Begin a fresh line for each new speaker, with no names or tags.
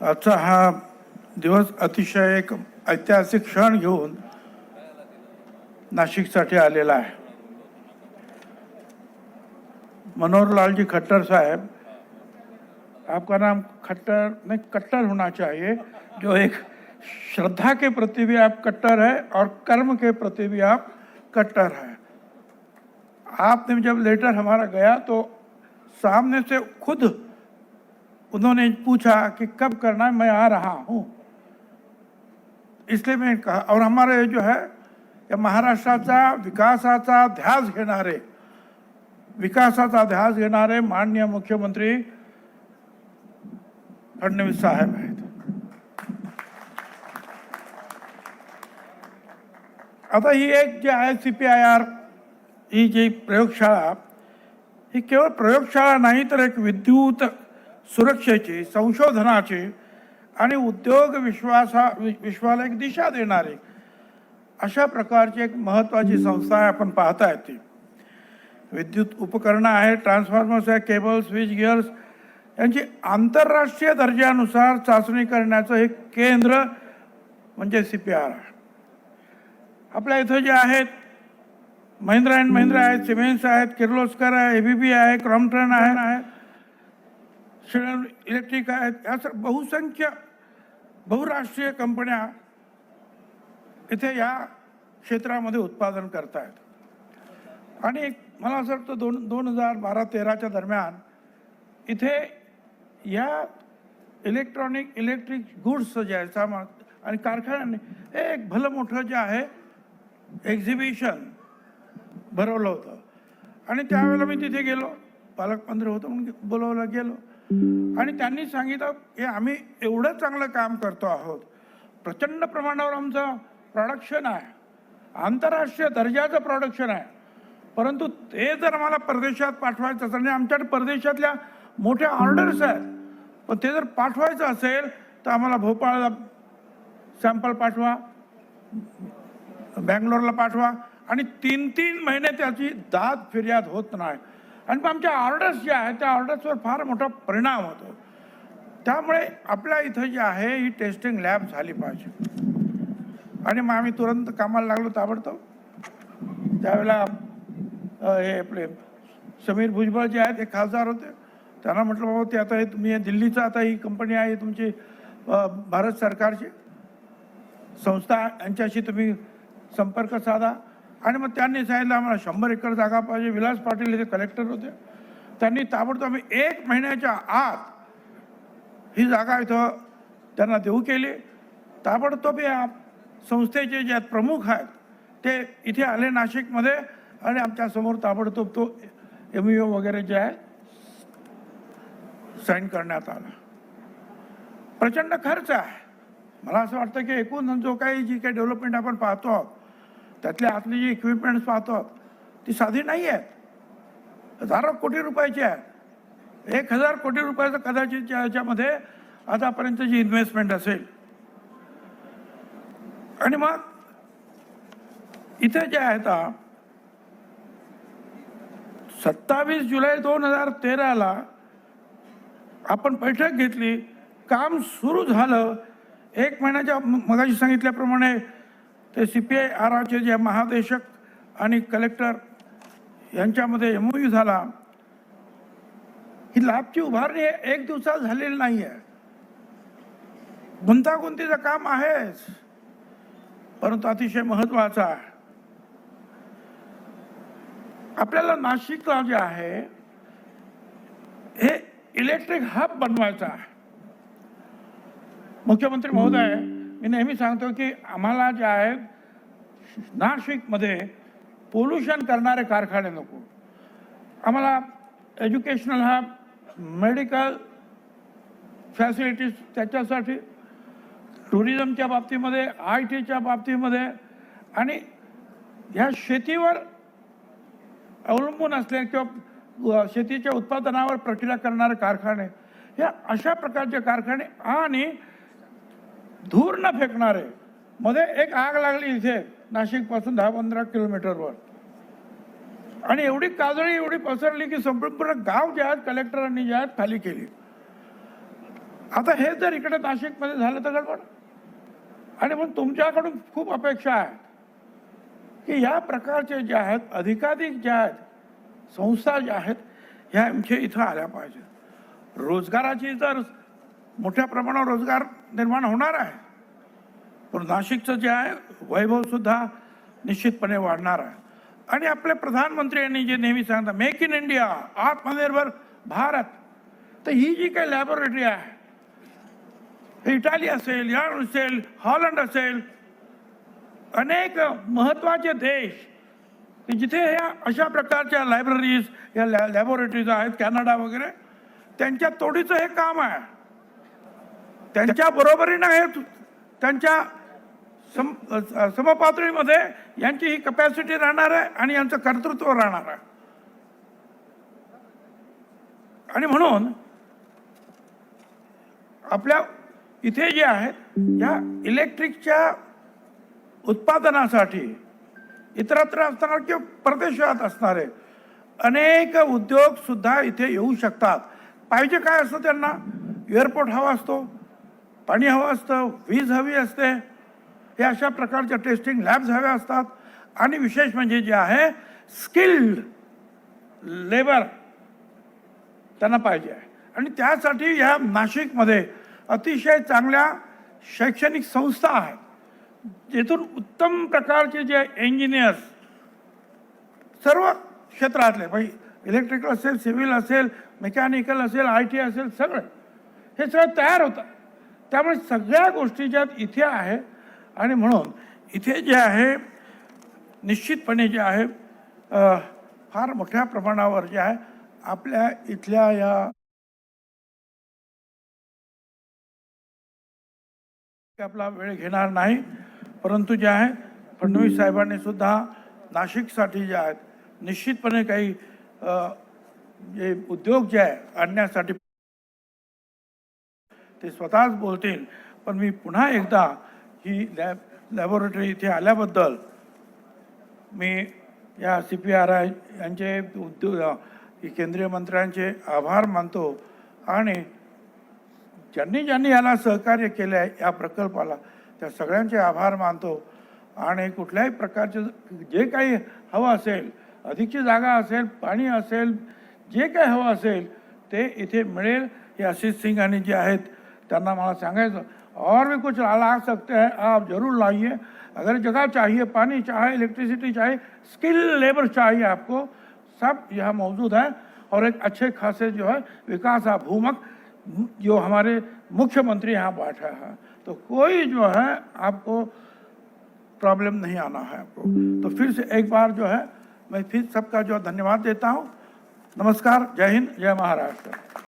आजचा हा दिवस अतिशय एक ऐतिहासिक क्षण घेऊन नाशिकसाठी आलेला आहे. मनोहरलालजी खट्टर साहब आपका नाम खट्टर नहीं कट्टर होना चाहिए जो एक श्रद्धा के प्रति भी आप कट्टर है और कर्म के प्रति भी आप कट्टर है। आपने जब लेटर हमारा गया तो सामने से खुद उन्होंने पूछा कि कब करना है मैं आ रहा हूँ। इसलिए मैं कहा और हमारे जो है या महाराष्ट्राचा विकासाचा ध्यास घेणारे विकासाचा ध्यास घेणारे माननीय मुख्यमंत्री फडणवीस साहेब आहेत आता ही एक जी आहे सी पी आय आर ही जी प्रयोगशाळा ही केवळ प्रयोगशाळा नाही तर एक विद्युत सुरक्षेची संशोधनाची आणि उद्योग विश्वासा विश्वाला एक दिशा देणारी अशा प्रकारची एक महत्त्वाची संस्था आहे आपण पाहताय ती. विद्युत उपकरणं आहेत ट्रान्सफॉर्मर्स आहे केबल स्विच गिअर्स यांची आंतरराष्ट्रीय दर्जानुसार चाचणी करण्याचं एक केंद्र म्हणजे सी पी आर आहे. आपल्या इथं जे आहेत महिंद्रा अँड महिंद्रा आहेत सिमेन्स आहेत किर्लोस्कर आहे एबीबी आहे क्रॉम्प्टन आहे. आहे. श्रीराम इलेक्ट्रिक आहेत या सर बहुसंख्य बहुराष्ट्रीय कंपन्या इथे या क्षेत्रामध्ये उत्पादन करतायत. आणि मला असं वाटतं दोन दोन हजार बारा तेराच्या दरम्यान इथे या इलेक्ट्रॉनिक इलेक्ट्रिक गुड्स जे आहे सामान आणि कारखान्यांनी हे एक भलं मोठं जे आहे एक्झिबिशन भरवलं होतं. आणि त्यावेळेला मी तिथे गेलो पालकमंत्री होतो म्हणून बोलवलं गेलो. आणि त्यांनी सांगितलं की आम्ही एवढं चांगलं काम करतो आहोत. प्रचंड प्रमाणावर आमचं प्रोडक्शन आहे. आंतरराष्ट्रीय दर्जाचं प्रोडक्शन आहे. परंतु ते जर आम्हाला परदेशात पाठवायचं असेल आणि आमच्याकडे परदेशातल्या मोठ्या ऑर्डर्स आहेत पण ते जर पाठवायचं असेल तर आम्हाला भोपाळला सॅम्पल पाठवा बँगलोरला पाठवा आणि तीन तीन महिने त्याची दाद फिर्याद होत नाही. आणि मग आमच्या ऑर्डर्स ज्या आहेत त्या ऑर्डर्सवर फार मोठा परिणाम होतो. त्यामुळे आपल्या इथं जे आहे ही टेस्टिंग लॅब झाली पाहिजे. आणि मग आम्ही तुरंत कामाला लागलो ताबडतोब. त्यावेळेला हे आपले समीर भुजबळ जे आहेत ते खासदार होते. त्यांना म्हटलं बाबा ते आता हे तुम्ही दिल्लीचं आता ही कंपनी आहे ही तुमची भारत सरकारची संस्था यांच्याशी तुम्ही संपर्क साधा. आणि मग त्यांनी सांगितलं आम्हाला शंभर एकर जागा पाहिजे. विलास पाटील इथे कलेक्टर होते त्यांनी ताबडतोब आम्ही एक महिन्याच्या आत ही जागा इथं त्यांना देऊ केली. ताबडतोब या संस्थेचे जे आहेत प्रमुख आहेत ते इथे आले नाशिकमध्ये आणि आमच्यासमोर ताबडतोब तो एम ओ वगैरे जे आहे साईन करण्यात आला. प्रचंड खर्च आहे. मला असं वाटतं की एकूण जो काही जी काही डेव्हलपमेंट आपण पाहतो आहोत त्यातल्या आतली जी इक्विपमेंट्स पाहतो ती साधी नाही आहेत हजारो कोटी रुपयाची आहे. एक हजार कोटी रुपयाचं कदाचित याच्यामध्ये आतापर्यंत जी इन्व्हेस्टमेंट असेल. आणि मग इथे जे आहेत आता सत्तावीस जुलै दोन हजार तेराला आपण बैठक घेतली. काम सुरू झालं. एक महिन्याच्या मगाशी सांगितल्याप्रमाणे ते सी पी आय आरचे जे महादेशक आणि कलेक्टर यांच्यामध्ये एम यू झाला ही लाभची उभारणी एक दिवसात झालेली नाही आहे गुंतागुंतीचं काम आहेच परंतु अतिशय महत्वाचं आहे. आपल्याला नाशिकला जे आहे हे इलेक्ट्रिक हब बनवायचं आहे. मुख्यमंत्री महोदय मी नेहमी सांगतो की आम्हाला जे आहेत नाशिकमध्ये पोल्युशन करणारे कारखाने नको. आम्हाला एज्युकेशनल हा मेडिकल फॅसिलिटीज त्याच्यासाठी टुरिझमच्या बाबतीमध्ये आय टीच्या बाबतीमध्ये आणि ह्या शेतीवर अवलंबून असले किंवा शेतीच्या उत्पादनावर प्रक्रिया करणारे कारखाने या अशा प्रकारचे कारखाने आणि धूर न फेकणारे. मध्ये एक आग लागली इथे नाशिकपासून दहा पंधरा किलोमीटरवर आणि एवढी काजळी एवढी पसरली की संपूर्ण गाव जे आहेत कलेक्टरांनी जे आहेत खाली केली. आता हे जर इकडे नाशिकमध्ये झालं तर गडबड. आणि मग तुमच्याकडून खूप अपेक्षा आहे की या प्रकारचे जे आहेत अधिकाधिक ज्या आहेत संस्था ज्या आहेत ह्या आमच्या इथं आल्या पाहिजेत. रोजगाराची जर मोठ्या प्रमाणावर रोजगार निर्माण होणार आहे. पण नाशिकचं जे आहे वैभवसुद्धा निश्चितपणे वाढणार आहे. आणि आपले प्रधानमंत्री यांनी जे नेहमी सांगतात मेक इन इंडिया आत्मनिर्भर भारत. तर ही जी काही लॅबोरेटरी आहे इटाली असेल यार्ड असेल हॉलंड असेल अनेक महत्त्वाचे देश की जिथे ह्या अशा प्रकारच्या लायब्ररीज या लॅ लॅबोरेटरीज आहेत कॅनडा वगैरे त्यांच्या तोडीचं हे काम आहे. त्यांच्या बरोबरीनं हे त्यांच्या सम समपातळीमध्ये यांची ही कपॅसिटी राहणार आहे आणि यांचं कर्तृत्व राहणार आहे. आणि म्हणून आपल्या इथे जे आहेत या इलेक्ट्रिकच्या उत्पादनासाठी इतरत्र असताना किंवा परदेशात असणारे अनेक उद्योग सुद्धा इथे येऊ शकतात. पाहिजे काय असतं त्यांना? एअरपोर्ट हवा असतो. पाणी हवं असतं वीज हवी असते. हे अशा प्रकारच्या टेस्टिंग लॅब्स हव्या असतात. आणि विशेष म्हणजे जे आहे स्किल्ड लेबर त्यांना पाहिजे आहे. आणि त्यासाठी या नाशिकमध्ये अतिशय चांगल्या शैक्षणिक संस्था आहेत. जेथून उत्तम प्रकारचे जे इंजिनियर्स सर्व क्षेत्रातले म्हणजे इलेक्ट्रिकल असेल सिव्हिल असेल मेकॅनिकल असेल आय टी असेल सगळं हे सगळं तयार होतं त्यामुळे सगळ्या गोष्टी ज्यात इथे आहे आणि म्हणून इथे जे आहे निश्चितपणे जे आहे फार मोठ्या प्रमाणावर जे आहे आपल्या इथल्या या आपला वेळ घेणार नाही. परंतु जे आहे फडणवीस साहेबांनी सुद्धा नाशिकसाठी जे आहेत निश्चितपणे काही जे उद्योग जे आहे आणण्यासाठी ते स्वतःच बोलतील. पण मी पुन्हा एकदा ही लॅब लॅबोरेटरी इथे आल्याबद्दल मी या सी पी आर आय यांचे उद्योग ही केंद्रीय मंत्र्यांचे आभार मानतो आणि ज्यांनी ज्यांनी याला सहकार्य केलं आहे या प्रकल्पाला त्या सगळ्यांचे आभार मानतो. आणि कुठल्याही प्रकारचे जे काही हवं असेल अधिकची जागा असेल पाणी असेल जे काही हवं असेल ते इथे मिळेल. हे आशिष सिंग आणि जे आहेत त्यांना मला सांगायचं और भी कुछ ला सकते हैं, आप ज़रूर लाइए। अगर जगह चाहिए, पानी चाहिए इलेक्ट्रिसिटी चाहिए स्किल लेबर चाहिए आपको, सब यहाँ मौजूद है। और एक अच्छे खासे जो है विकास भूमक जो हमारे मुख्यमंत्री यहाँ बैठा है। तो कोई जो है, आपको प्रॉब्लम नहीं आना है आपको। तो फिर से एक बार जो है, मैं फिर सबका जो धन्यवाद देता हूँ। नमस्कार, जय हिंद, जय महाराष्ट्र।